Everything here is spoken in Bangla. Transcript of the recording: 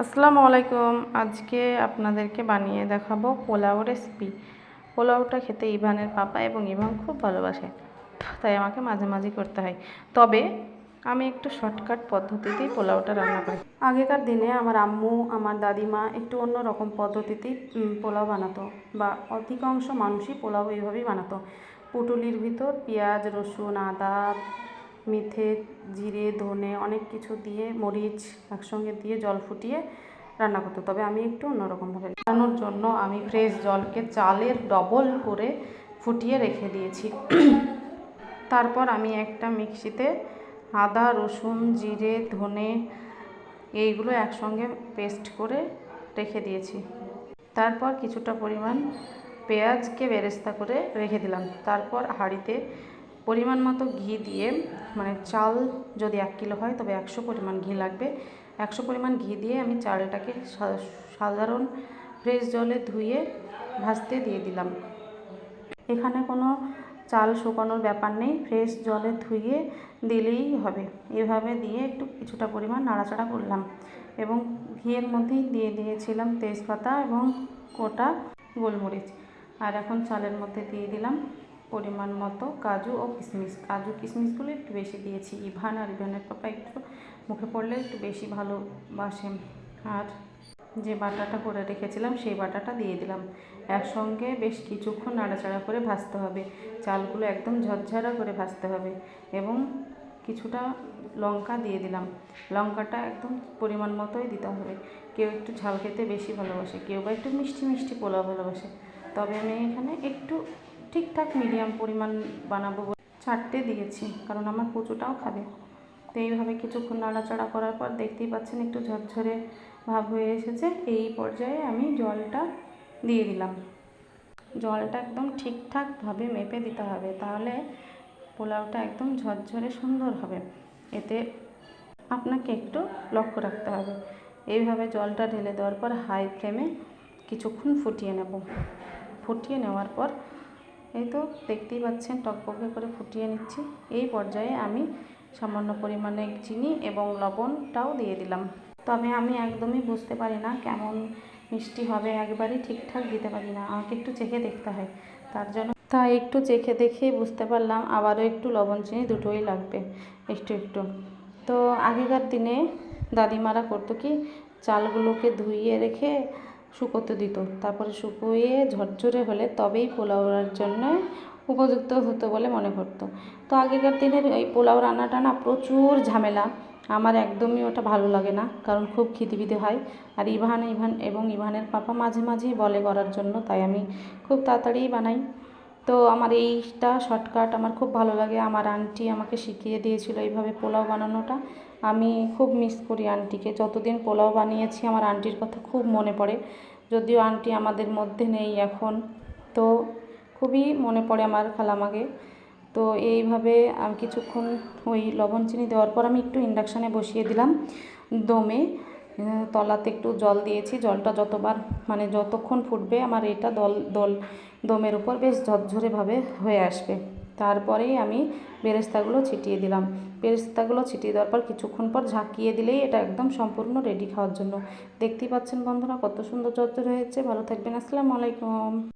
আসসালামু আলাইকুম। আজকে আপনাদেরকে বানিয়ে দেখাবো পোলাও রেসিপি। পোলাওটা খেতে ইভানের পাপা এবং ইভান খুব ভালোবাসে, তাই আমাকে মাঝে মাঝে করতে হয়। তবে আমি একটু শর্টকাট পদ্ধতিতেই পোলাওটা রান্না করি। আগেকার দিনে আমার আম্মু, আমার দাদিমা একটু অন্য রকম পদ্ধতিতেই পোলাও বানাতো বা অধিকাংশ মানুষই পোলাও এইভাবেই বানাতো। পুটুলির ভিতর পেঁয়াজ, রসুন, আদা মেথে, জিরে, ধনে অনেক কিছু দিয়ে, মরিচ একসঙ্গে দিয়ে জল ফুটিয়ে রান্না করতো। তবে আমি একটু অন্যরকমভাবে রান্নার জন্য আমি ফ্রেশ জলকে চালের ডবল করে ফুটিয়ে রেখে দিয়েছি। তারপর আমি একটা মিক্সিতে আদা, রসুন, জিরে, ধনে এইগুলো একসঙ্গে পেস্ট করে রেখে দিয়েছি। তারপর কিছুটা পরিমাণ পেঁয়াজকে বেরেস্তা করে রেখে দিলাম। তারপর হাঁড়িতে পরিমাণ মতো ঘি দিয়ে মানে চাল যদি এক কিলো হয় তবে একশো পরিমাণ ঘি লাগবে। একশো পরিমাণ ঘি দিয়ে আমি চালটাকে সাধারণ ফ্রেশ জলে ধুয়ে ভাজতে দিয়ে দিলাম। এখানে কোনো চাল শুকানোর ব্যাপার নেই ফ্রেশ জলে ধুয়ে দিলেই হবে। এভাবে দিয়ে একটু কিছুটা পরিমাণ নাড়াচাড়া করলাম এবং ঘিয়ের মধ্যেই দিয়ে দিয়েছিলাম তেজপাতা এবং গোটা গোলমরিচ। আর এখন চালের মধ্যে দিয়ে দিলাম পরিমাণ মতো কাজু ও কিশমিশ কাজু কিশমিশগুলো একটু বেশি দিয়েছি। ইভান আর ইভানের পাপা একটু মুখে পড়লে একটু বেশি ভালোবাসেন আর যে বাটাটা করে রেখেছিলাম, সেই বাটাটা দিয়ে দিলাম। একসঙ্গে বেশ কিছুক্ষণ নাড়াচাড়া করে ভাজতে হবে। চালগুলো একদম ঝরঝরা করে ভাজতে হবে এবং কিছুটা লঙ্কা দিয়ে দিলাম। লঙ্কাটা একদম পরিমাণ মতোই দিতে হবে। কেউ একটু ঝাল খেতে বেশি ভালোবাসে, কেউ বা একটু মিষ্টি মিষ্টি পোলাও ভালোবাসে। তবে আমি এখানে একটু ঠিকঠাক মিডিয়াম পরিমাণ বানাবো বলে চারটে দিয়েছি, কারণ আমার কুচুটাও খাবে। তো এইভাবে কিছুক্ষণ নাড়াচাড়া করার পর দেখতেই পাচ্ছেন একটু ঝরঝরে ভাব হয়ে এসেছে। এই পর্যায়ে আমি জলটা দিয়ে দিলাম। জলটা একদম ঠিকঠাকভাবে মেপে দিতে হবে, তাহলে পোলাওটা একদম ঝরঝরে সুন্দর হবে। এতে আপনাকে একটু লক্ষ্য রাখতে হবে। এইভাবে জলটা ঢেলে দেওয়ার পর হাই ফ্লেমে কিছুক্ষণ ফুটিয়ে নেব। ফুটিয়ে নেওয়ার পর এই তো দেখতেই পাচ্ছেন টকবকে করে ফুটিয়ে নিচ্ছি। এই পর্যায়ে আমি সামান্য পরিমাণে চিনি এবং লবণটাও দিয়ে দিলাম। তবে আমি একদমই বুঝতে পারি না কেমন মিষ্টি হবে, একবারই ঠিকঠাক দিতে পারি না। আমাকে একটু চেখে দেখতে হয়। তার জন্য তাই একটু চেখে দেখেই বুঝতে পারলাম আবারও একটু লবণ চিনি দুটোই লাগবে, একটু একটু। তো আগেকার দিনে দাদিমারা করতো কি, চালগুলোকে ধুইয়ে রেখে শুকোতে দিত। তারপরে শুকোয়ে ঝরঝরে হলে তবেই পোলাওর জন্য উপযুক্ত হতো বলে মনে করতো। তো আগেকার দিনের এই পোলাও রান্নাটা না প্রচুর ঝামেলা। আমার একদমই ওটা ভালো লাগে না, কারণ খুব খিদিবিদি হয়। আর ইভান ইভান এবং ইভানের পাপা মাঝে মাঝেই বলে করার জন্য, তাই আমি খুব তাড়াতাড়িই বানাই। তো আমার এইটা শর্টকাট, আমার খুব ভালো লাগে। আমার আন্টি আমাকে শিখিয়ে দিয়েছিল এইভাবে পোলাও বানানোটা। আমি খুব মিস করি আন্টিকে। যতদিন পোলাও বানিয়েছি, আমার আন্টির কথা খুব মনে পড়ে। যদিও আন্টি আমাদের মধ্যে নেই এখন, তো খুবই মনে পড়ে আমার খালামাকে। তো এইভাবে আমি কিছুক্ষণ ওই লবণ চিনি দেওয়ার পর আমি একটু ইন্ডাকশানে বসিয়ে দিলাম দমে। তলাতে একটু জল দিয়েছি। জলটা যতবার মানে যতক্ষণ ফুটবে, আমার এটা দল দল দমের উপর বেশ ঝরঝরেভাবে হয়ে আসবে। তারপরেই আমি বেরেস্তাগুলো ছিটিয়ে দিলাম। বেরেস্তাগুলো ছিটিয়ে দেওয়ার পর কিছুক্ষণ পর ঝাঁকিয়ে দিলেই এটা একদম সম্পূর্ণ রেডি খাওয়ার জন্য। দেখতেই পাচ্ছেন বন্ধুরা, কত সুন্দর ঝরঝরে হয়েছে ভালো থাকবেন। আসসালামু আলাইকুম।